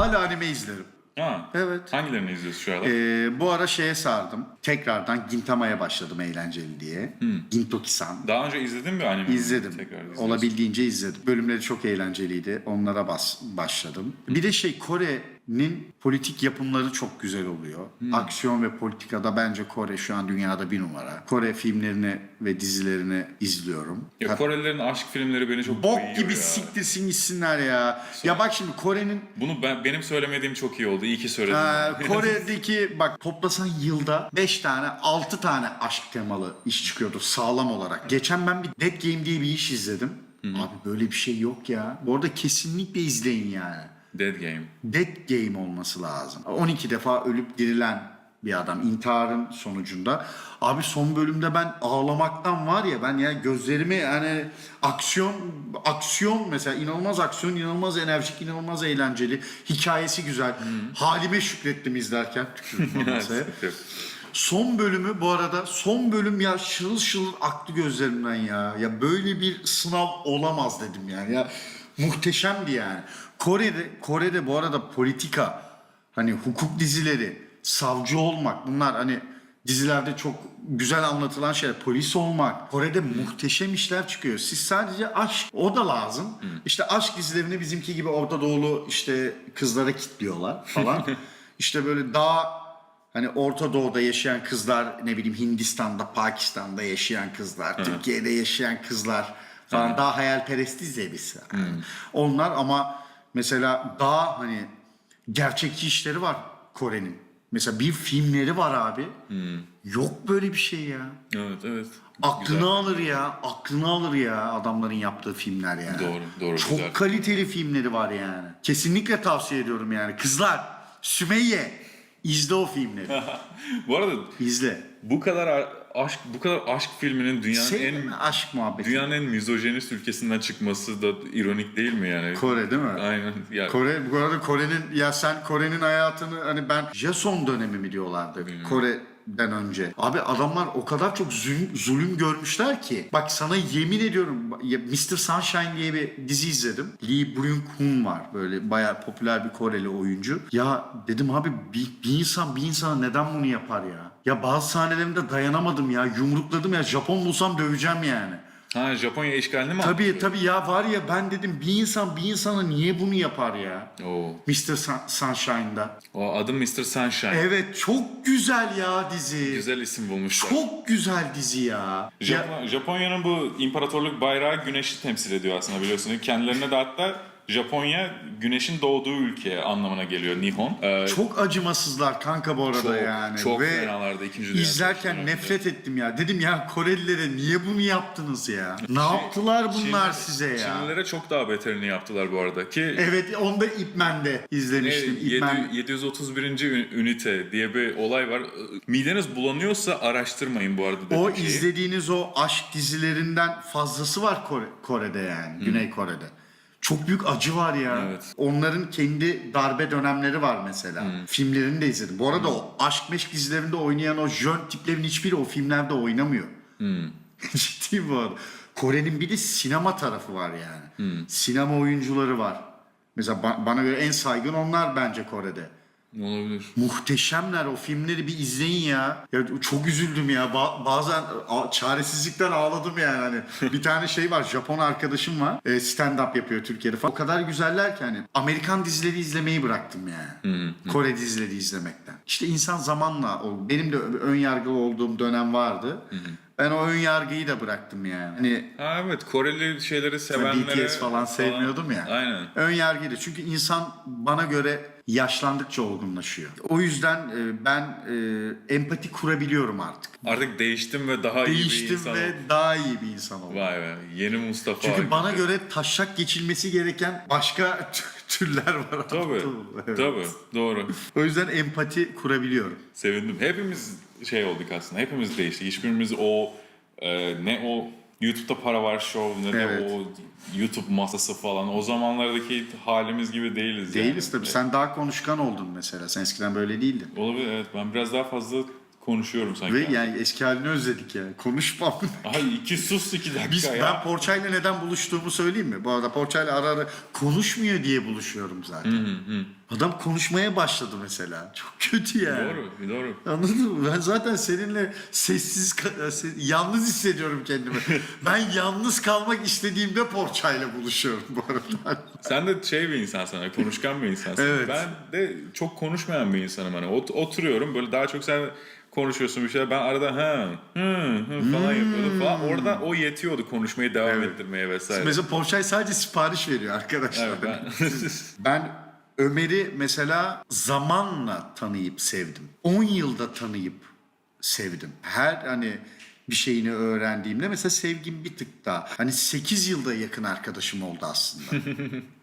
Hala anime izlerim. Ha. Evet. Hangilerini izliyorsun şu aralar? Ee, bu ara şeye sardım. Tekrardan Gintama'ya başladım eğlenceli diye. Gintoki-san. Daha önce izledin mi anime? İzledim. Tekrar izliyorsun. Olabildiğince izledim. Bölümleri çok eğlenceliydi. Onlara bas başladım. Bir de şey Kore'nin politik yapımları çok güzel oluyor. Aksiyon ve politikada bence Kore şu an dünyada bir numara. Kore filmlerini ve dizilerini izliyorum. Ya Korelilerin aşk filmleri beni çok Bok gibi ya. siktirsin gitsinler ya. Ya bak şimdi Kore'nin Bunu ben, benim söylemediğim çok iyi oldu. İyi ki söyledin. Ee, Kore'deki bak toplasan yılda 5 tane 6 tane aşk temalı iş çıkıyordu sağlam olarak. Geçen ben bir Dead Game diye bir iş izledim. Abi böyle bir şey yok ya. Bu arada kesinlikle izleyin yani. Dead Game. Dead Game olması lazım. 12 defa ölüp dirilen bir adam intiharın sonucunda. Abi son bölümde ben ağlamaktan var ya ben ya gözlerimi yani aksiyon aksiyon mesela inanılmaz aksiyon, inanılmaz enerjik, inanılmaz eğlenceli. Hikayesi güzel. Halime şükrettim izlerken. Son bölümü bu arada son bölüm ya şırıl şırıl aktı gözlerimden ya. Ya böyle bir sınav olamaz dedim yani. Ya muhteşemdi yani. Kore'de Kore'de bu arada politika hani hukuk dizileri, savcı olmak bunlar hani dizilerde çok güzel anlatılan şeyler. Polis olmak. Kore'de muhteşem işler çıkıyor. Siz sadece aşk o da lazım. İşte aşk dizilerini bizimki gibi Orta Doğulu işte kızlara kitliyorlar falan. işte böyle daha Hani Orta Doğu'da yaşayan kızlar, ne bileyim Hindistan'da, Pakistan'da yaşayan kızlar, Türkiye'de yaşayan kızlar falan daha hayalperestiz ya biz. Onlar ama mesela daha hani gerçekçi işleri var Kore'nin. Mesela bir filmleri var abi. Yok böyle bir şey ya. Evet evet. Aklını Güzel. alır ya, aklını alır ya adamların yaptığı filmler yani. Doğru, doğru, Çok güzel. kaliteli filmleri var yani. Kesinlikle tavsiye ediyorum yani. Kızlar, Sümeyye izle o filmleri. Bu arada İzle. bu kadar aşk bu kadar aşk filminin dünyanın Sevdin en mi aşk muhabbeti? dünyanın en mizojenist ülkesinden çıkması da ironik değil mi yani? Kore değil mi? Aynen. Ya, Kore, bu arada Kore'nin, ya sen Kore'nin hayatını hani ben Jason dönemi mi diyorlardı Kore'den önce. Abi adamlar o kadar çok zulüm, zulüm görmüşler ki. Bak sana yemin ediyorum Mr. Sunshine diye bir dizi izledim. Lee Byung-hun var böyle bayağı popüler bir Koreli oyuncu. Ya dedim abi bir, bir insan bir insana neden bunu yapar ya? Ya bazı sahnelerinde dayanamadım ya yumrukladım ya Japon bulsam döveceğim yani. Ha Japonya işgalini mi? Tabii tabii ya var ya ben dedim bir insan bir insana niye bunu yapar ya? Oo. Mr. Sun- Sunshine'da. O adım Mr. Sunshine. Evet çok güzel ya dizi. Güzel isim bulmuşlar. Çok güzel dizi ya. ya Japon- Japonya'nın bu imparatorluk bayrağı güneşi temsil ediyor aslında biliyorsun. Kendilerine de hatta Japonya güneşin doğduğu ülke anlamına geliyor Nihon. Ee, çok acımasızlar kanka bu arada çok, yani. çok Ve fenalardı 2. Dünya izlerken nefret ettim ya. Dedim ya Korelilere niye bunu yaptınız ya? Ne yaptılar bunlar Çinli- size ya? Çinlilere çok daha beterini yaptılar bu arada ki Evet onu da İpmen'de izlemiştim. Ne, İpmen 7, 731. ün- ünite diye bir olay var. Mideniz bulanıyorsa araştırmayın bu arada. O şeyi. izlediğiniz o aşk dizilerinden fazlası var Kore, Kore'de yani. Güney Kore'de. Çok büyük acı var ya. Evet. Onların kendi darbe dönemleri var mesela. Filmlerini de izledim. Bu arada o aşk meşk dizilerinde oynayan o jön tiplerin hiçbiri o filmlerde oynamıyor. Ciddi bu arada. Kore'nin bir de sinema tarafı var yani. Sinema oyuncuları var. Mesela ba- bana göre en saygın onlar bence Kore'de. Olabilir. Muhteşemler o filmleri bir izleyin ya. Ya çok üzüldüm ya. Ba- bazen a- çaresizlikten ağladım yani. Hani bir tane şey var. Japon arkadaşım var. E, stand up yapıyor Türkiye'de falan. O kadar güzeller ki hani Amerikan dizileri izlemeyi bıraktım yani. Kore dizileri izlemekten. İşte insan zamanla o- benim de ön yargılı olduğum dönem vardı. Ben o ön yargıyı da bıraktım yani. Hani Ha evet Koreli şeyleri sevenlere BTS falan sevmiyordum ya. Aynen. Ön yargıydı. Çünkü insan bana göre yaşlandıkça olgunlaşıyor. O yüzden e, ben e, empati kurabiliyorum artık. Artık değiştim ve daha iyi bir Değiştim insan ve oldum. daha iyi bir insan oldum. Vay be. Yeni Mustafa. Çünkü bana göre taşak geçilmesi gereken başka türler var. Tabii. Mı? Evet. Tabii. Doğru. O yüzden empati kurabiliyorum. Sevindim. Hepimiz şey olduk aslında. Hepimiz değiştik. Hiçbirimiz o e, ne o YouTube'da para var show ne Evet. o YouTube masası falan. O zamanlardaki halimiz gibi değiliz. Değiliz yani. tabii. Sen daha konuşkan oldun mesela. Sen eskiden böyle değildin. Olabilir evet. Ben biraz daha fazla konuşuyorum sanki. Ve yani eski halini özledik yani. Konuşmam. Ay iki sus iki dakika Biz, ya. ben Porçay'la neden buluştuğumu söyleyeyim mi? Bu arada Porçay'la ara ara konuşmuyor diye buluşuyorum zaten. Adam konuşmaya başladı mesela. Çok kötü yani. Doğru, doğru. Anladın mı? Ben zaten seninle sessiz, se- yalnız hissediyorum kendimi. ben yalnız kalmak istediğimde Porçay'la buluşuyorum bu arada. Sen de şey bir insansın, hani konuşkan bir insansın. Evet. Ben de çok konuşmayan bir insanım. Hani ot- oturuyorum böyle daha çok sen konuşuyorsun bir şeyler. Ben arada ha hı, hı falan yapıyordum falan. Orada o yetiyordu konuşmayı devam Hmm. Evet. ettirmeye vesaire. Mesela Porçay sadece sipariş veriyor arkadaşlar. Evet, ben... Ben Ömer'i mesela zamanla tanıyıp sevdim. 10 yılda tanıyıp sevdim. Her hani bir şeyini öğrendiğimde mesela sevgim bir tık daha. Hani 8 yılda yakın arkadaşım oldu aslında.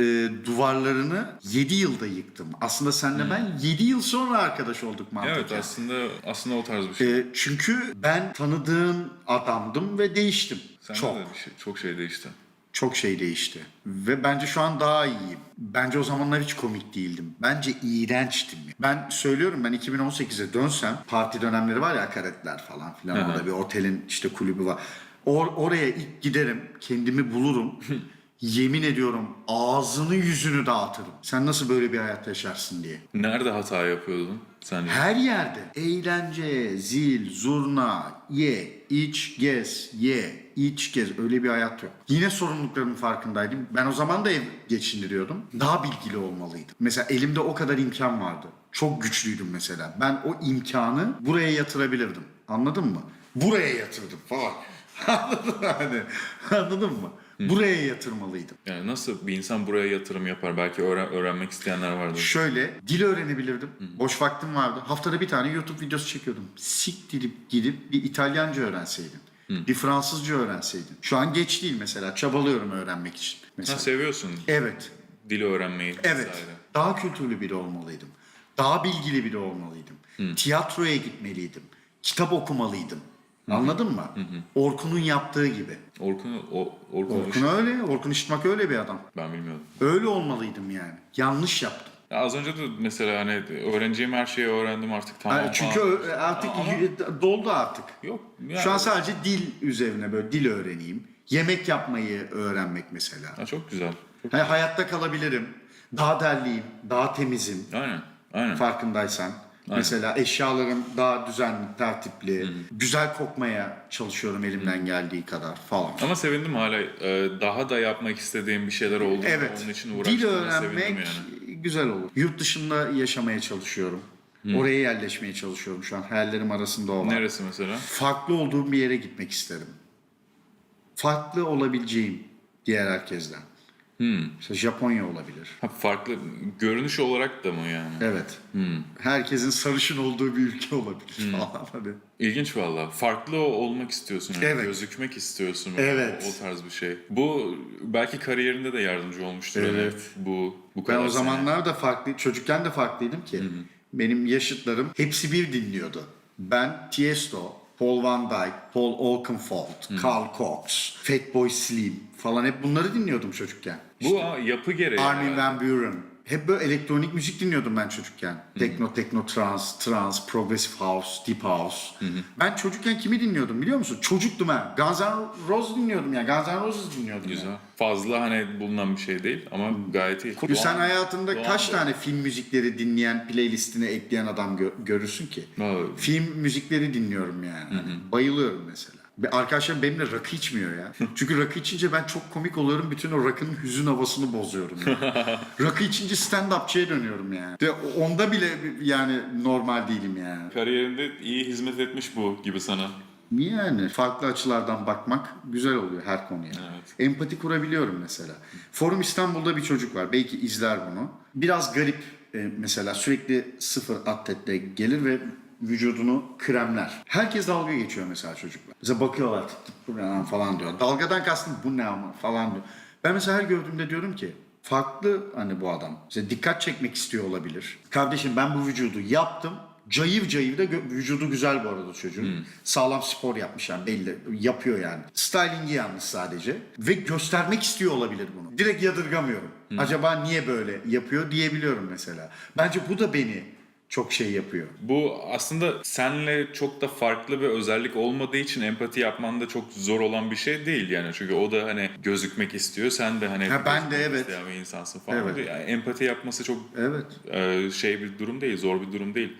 Ee, duvarlarını 7 yılda yıktım. Aslında senle ben 7 yıl sonra arkadaş olduk mantıken. evet aslında aslında o tarz bir şey. Ee, çünkü ben tanıdığın adamdım ve değiştim. Sende Çok. de bir şey, çok şey değişti. Çok şey değişti. Ve bence şu an daha iyiyim. Bence o zamanlar hiç komik değildim. Bence iğrençtim. Ben söylüyorum ben 2018'e dönsem parti dönemleri var ya akaretler falan filan. Orada bir otelin işte kulübü var. Or- oraya ilk giderim. Kendimi bulurum. Yemin ediyorum ağzını yüzünü dağıtırım. Sen nasıl böyle bir hayat yaşarsın diye. Nerede hata yapıyordun sence? Her yerde. Eğlence, zil, zurna, ye, iç, gez, ye, iç, gez. Öyle bir hayat yok. Yine sorumluluklarımın farkındaydım. Ben o zaman da ev geçindiriyordum. Daha bilgili olmalıydım. Mesela elimde o kadar imkan vardı. Çok güçlüydüm mesela. Ben o imkanı buraya yatırabilirdim. Anladın mı? Buraya yatırdım falan. Anladın mı? Hani, anladın mı? Buraya yatırmalıydım. Yani nasıl bir insan buraya yatırım yapar? Belki öğren- öğrenmek isteyenler vardır. Şöyle dil öğrenebilirdim. Boş vaktim vardı. Haftada bir tane YouTube videosu çekiyordum. Siktirip gidip bir İtalyanca öğrenseydin. Bir Fransızca öğrenseydin. Şu an geç değil mesela. Çabalıyorum öğrenmek için. Ha, Mesela. seviyorsun Evet. dili öğrenmeyi Evet. vesaire. Daha kültürlü biri olmalıydım. Daha bilgili biri olmalıydım. Tiyatroya gitmeliydim. Kitap okumalıydım. Anladın mı? Orkun'un yaptığı gibi. Orkun, o, Orkun, Orkun öyle. Orkun İşitmak öyle bir adam. ben bilmiyordum. Öyle olmalıydım yani. Yanlış yaptım. Ya az önce de mesela hani öğreneceğim her şeyi öğrendim artık tamam Yani çünkü falan. artık Ama- doldu artık. Yok. yani- Şu an sadece dil üzerine böyle dil öğreneyim. Yemek yapmayı öğrenmek mesela. Ha, çok güzel. Çok... Ha, hayatta kalabilirim. Daha derliyim, daha temizim Aynen. Aynen. farkındaysan. Mesela eşyalarım daha düzenli, tertipli. Güzel kokmaya çalışıyorum elimden geldiği kadar falan. Ama sevindim hala e, daha da yapmak istediğim bir şeyler oldu. Evet. Onun için Dil öğrenmek yani. güzel olur. Yurt dışında yaşamaya çalışıyorum. Oraya yerleşmeye çalışıyorum şu an. Hayallerim arasında o var. Neresi mesela? farklı olduğum bir yere gitmek isterim. Farklı olabileceğim diğer herkesten. Hmm. Mesela Japonya olabilir. Ha, farklı görünüş olarak da mı yani? Evet. Hmm. Herkesin sarışın olduğu bir ülke olabilir falan. Hani. İlginç valla. Farklı olmak istiyorsun. yani. Evet. Gözükmek istiyorsun. Evet. O, o tarz bir şey. Bu belki kariyerinde de yardımcı olmuştur. hani Evet. bu bu Ben kadar o sene. zamanlar da farklı, çocukken de farklıydım ki. Benim yaşıtlarım hepsi bir dinliyordu. Ben Tiesto, Paul Van Dyke, Paul Oakenfold, Carl Cox, Fatboy Slim falan hep bunları dinliyordum çocukken. Bu a- yapı gereği. Armin yani. Van Buren. Hep böyle elektronik müzik dinliyordum ben çocukken. Tekno, tekno, trans, trans, progressive house, deep house. Ben çocukken kimi dinliyordum biliyor musun? Çocuktum ha. Guns N' Roses dinliyordum ya. Guns N' Roses dinliyordum. Güzel. Fazla hani bulunan bir şey değil ama gayet iyi. Çünkü sen Doğan- hayatında Doğan kaç da- tane film müzikleri dinleyen, playlistine ekleyen adam gö- görürsün ki? Ha, Film müzikleri dinliyorum yani. Hani Bayılıyorum mesela. Ve Arkadaşlarım benimle rakı içmiyor ya. Çünkü rakı içince ben çok komik oluyorum. Bütün o rakının hüzün havasını bozuyorum. yani. rakı içince stand-upçıya dönüyorum yani. De onda bile yani normal değilim yani. Kariyerinde iyi hizmet etmiş bu gibi sana. Yani farklı açılardan bakmak güzel oluyor her konuya. Evet. Empati kurabiliyorum mesela. Forum İstanbul'da bir çocuk var. Belki izler bunu. Biraz garip e, mesela sürekli sıfır atletle gelir ve vücudunu kremler. Herkes dalga geçiyor mesela çocuklar. Mesela bakıyorlar tık tık bu ne lan falan diyor. Dalgadan kastım bu ne ama falan diyor. Ben mesela her gördüğümde diyorum ki farklı hani bu adam. Mesela dikkat çekmek istiyor olabilir. Kardeşim ben bu vücudu yaptım. Cayır cayır da vücudu güzel bu arada çocuğun. Sağlam spor yapmış yani belli. Yapıyor yani. Stylingi yanlış sadece. Ve göstermek istiyor olabilir bunu. Direkt yadırgamıyorum. Acaba niye böyle yapıyor diyebiliyorum mesela. Bence bu da beni çok şey yapıyor. Bu aslında senle çok da farklı bir özellik olmadığı için empati yapman da çok zor olan bir şey değil yani. Çünkü o da hani gözükmek istiyor. Sen de hani Ha, ben de evet. isteyen bir insansın falan. Evet. Yani empati yapması çok Evet. e, şey bir durum değil, zor bir durum değil.